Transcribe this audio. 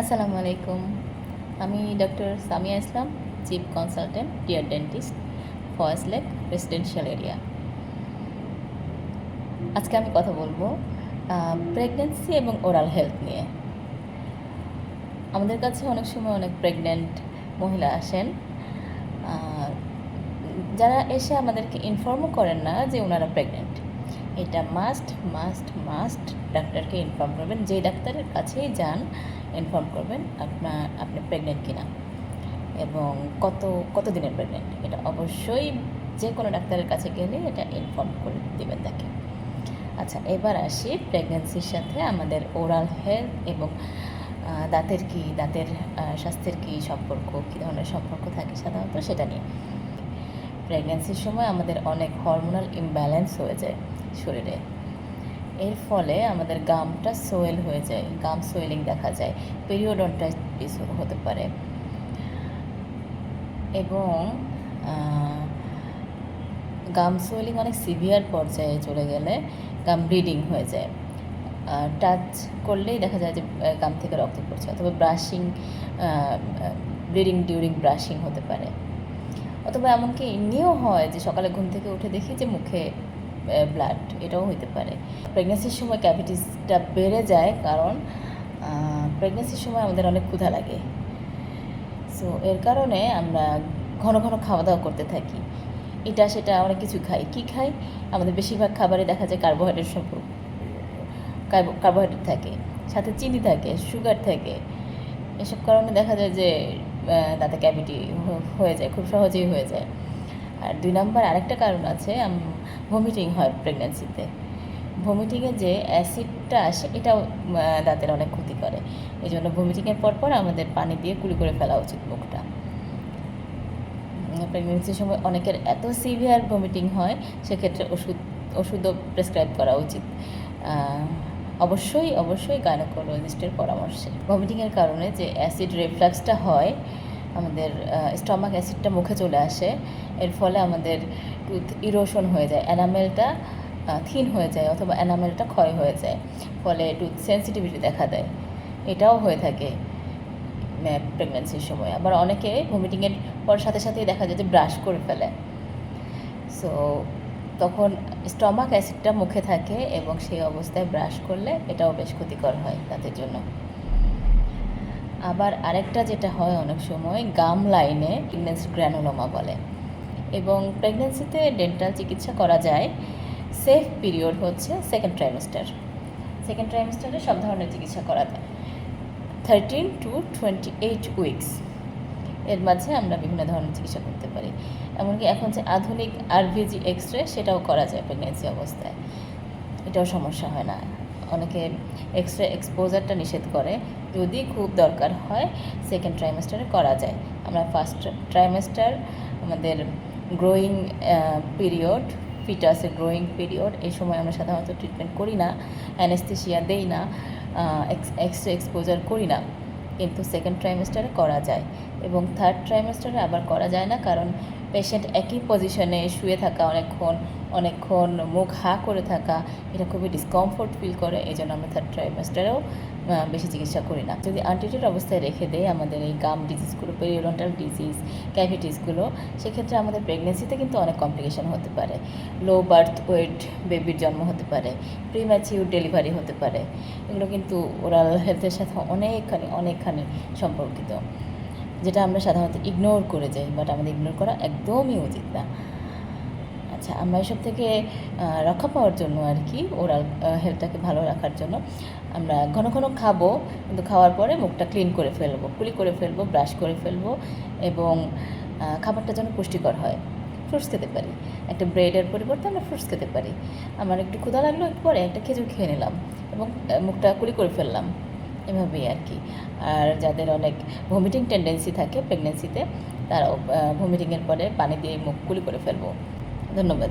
আসসালামু আলাইকুম। আমি doctor Samia Islam chief consultant dear dentist Foy's Lake residential area আজকে আমি কথা বলব প্রেগনেন্সি এবং ওরাল হেলথ নিয়ে। আমাদের কাছে অনেক সময় অনেক প্রেগনেন্ট মহিলা আসেন। যারা এসে আমাদেরকে ইনফর্মও করেন না যে ওনারা প্রেগনেন্ট এটা মাস্ট মাস্ট মাস্ট ডাক্তারকে ইনফর্ম করবেন। যে ডাক্তারের কাছেই যান ইনফর্ম করবেন আপনার আপনি প্রেগনেন্ট কিনা এবং কত কত দিনের প্রেগনেন্ট এটা অবশ্যই যে কোনো ডাক্তারের কাছে গেলে এটা ইনফর্ম করে দেবেন তাকে। আচ্ছা এবার আসি প্রেগনেন্সির সাথে আমাদের ওরাল হেলথ এবং দাঁতের কি, দাঁতের স্বাস্থ্যের কি সম্পর্ক, কী ধরনের সম্পর্ক থাকে সাধারণত সেটা নিয়ে। প্রেগনেন্সির সময় আমাদের অনেক হরমোনাল ইমব্যালেন্স হয়ে যায়। শরীরে। এর ফলে আমাদের গামটা সোয়েল হয়ে যায়, গাম সোয়েলিং দেখা যায়। পিরিয়ডন্টাইটিস হতে পারে। এবং গাম সোয়েলিং অনেক সিভিয়ার পর্যায়ে চলে গেলে গাম ব্লিডিং হয়ে যায়। টাচ করলেই দেখা যায় যে গাম থেকে রক্ত পড়ছে অথবা ব্রাশিং ব্লিডিং ডিউরিং ব্রাশিং হতে পারে। অথবা এমনকি এমনিও হয় যে সকালে ঘুম থেকে উঠে দেখি যে মুখে ব্লাড এটাও হতে পারে। প্রেগনেন্সির সময় ক্যাভিটিসটা বেড়ে যায় কারণ প্রেগনেন্সির সময় আমাদের অনেক ক্ষুধা লাগে। সো এর কারণে আমরা ঘন ঘন খাওয়া দাওয়া করতে থাকি। এটা, সেটা অনেক কিছু খাই। কি খাই? আমাদের বেশিরভাগ খাবারে দেখা যায় কার্বোহাইড্রেট সম্পর্ক কার্বোহাইড্রেট থাকে। সাথে চিনি থাকে সুগার থাকে। এসব কারণে দেখা যায় যে দাঁতে ক্যাভিটি হয়ে যায়, খুব সহজেই হয়ে যায়। আর দুই নাম্বার আরেকটা কারণ আছে ভমিটিং হয় প্রেগনেন্সিতে ভমিটিংয়ে যে অ্যাসিডটা আসে, এটাও দাঁতের অনেক ক্ষতি করে। এই জন্য ভমিটিংয়ের পর পর আমাদের পানি দিয়ে কুলি করে ফেলা উচিত মুখটা। প্রেগনেন্সির সময় অনেকের এত সিভিয়ার ভমিটিং হয়, সেক্ষেত্রে ওষুধ, ওষুধও প্রেসক্রাইব করা উচিত। অবশ্যই অবশ্যই গাইনোকোলজিস্টের পরামর্শে। ভমিটিংয়ের কারণে যে অ্যাসিড রিফ্লাক্সটা হয় আমাদের স্টমাক অ্যাসিডটা মুখে চলে আসে। এর ফলে আমাদের টুথ ইরোশন হয়ে যায় অ্যানামেলটা থিন হয়ে যায় অথবা অ্যানামেলটা ক্ষয় হয়ে যায়, ফলে টুথ সেন্সিটিভিটি দেখা দেয়। এটাও হয়ে থাকে প্রেগনেন্সির সময়। আবার অনেকে ভমিটিংয়ের পর সাথে সাথেই দেখা যায় যে ব্রাশ করে ফেলে। সো তখন স্টমাক অ্যাসিডটা মুখে থাকে এবং সেই অবস্থায় ব্রাশ করলে এটাও বেশ ক্ষতিকর হয় তাদের জন্য। আবার আরেকটা যেটা হয় অনেক সময়, গাম লাইনে প্রেগনেন্সি গ্র্যানোলোমা বলে। এবং প্রেগনেন্সিতে ডেন্টাল চিকিৎসা করা যায় সেফ পিরিয়ড হচ্ছে সেকেন্ড ট্রাইমেস্টার সেকেন্ড ট্রাইমেস্টারে সব ধরনের চিকিৎসা করা যায়। Thirteen to twenty eight weeks এর মাঝে আমরা বিভিন্ন ধরনের চিকিৎসা করতে পারি। এমনকি এখন যে আধুনিক আরভিজি এক্স রে সেটাও করা যায় প্রেগনেন্সি অবস্থায়। এটাও সমস্যা হয় না। অনেকে এক্স রে এক্সপোজারটা নিষেধ করে। যদি খুব দরকার হয় সেকেন্ড ট্রাইমেস্টারে করা যায়। আমরা ফার্স্ট ট্রাইমেস্টার আমাদের গ্রোয়িং পিরিয়ড ফিটাসের গ্রোয়িং পিরিয়ড এই সময় আমরা সাধারণত ট্রিটমেন্ট করি না অ্যানেস্থেশিয়া দেই না এক্স রে এক্সপোজার করি না। কিন্তু সেকেন্ড ট্রাইমেস্টারে করা যায়। এবং থার্ড ট্রাইমেস্টারে আবার করা যায় না, কারণ পেশেন্ট একই পজিশনে শুয়ে থাকা, অনেকক্ষণ অনেকক্ষণ মুখ হা করে থাকা, এটা খুবই ডিসকমফোর্ট ফিল করে। এই জন্য আমরা থার্ড ট্রাইমেস্টারেও বেশি চিকিৎসা করি না। যদি আনট্রিটেড অবস্থায় রেখে দেয় আমাদের এই গাম ডিজিজগুলো পেরিওডন্টাল ডিজিজ ক্যাভিটিসগুলো সেক্ষেত্রে আমাদের প্রেগনেন্সিতে কিন্তু অনেক কমপ্লিকেশন হতে পারে। লো বার্থ ওয়েট বেবির জন্ম হতে পারে প্রিম্যাচিউর ডেলিভারি হতে পারে। এগুলো কিন্তু ওরাল হেলথের সাথে অনেকখানি অনেকখানি সম্পর্কিত। যেটা আমরা সাধারণত ইগনোর করে যাই বাট আমাদের ইগনোর করা একদমই উচিত না। আচ্ছা আমরা এসব থেকে রক্ষা পাওয়ার জন্য আর কি ওরাল হেলথটাকে ভালো রাখার জন্য আমরা ঘন ঘন খাব, কিন্তু খাওয়ার পরে মুখটা ক্লিন করে ফেলব, কুলি করে ফেলব ব্রাশ করে ফেলব এবং খাবারটা যেন পুষ্টিকর হয়। ফ্রুটস খেতে পারি। একটা ব্রেডের পরিবর্তে আমরা ফ্রুটস খেতে পারি। আমার একটু ক্ষুধা লাগল একটু পরে একটা খেজুর খেয়ে নিলাম এবং মুখটা কুলি করে ফেললাম। এভাবেই আর কি। আর যাদের অনেক ভমিটিং টেন্ডেন্সি থাকে প্রেগনেন্সিতে তারাও ভমিটিংয়ের পরে পানি দিয়ে মুখ কুলি করে ফেলব। ধন্যবাদ।